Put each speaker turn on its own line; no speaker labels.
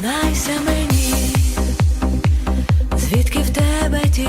Знайся мені, звідки в тебе ті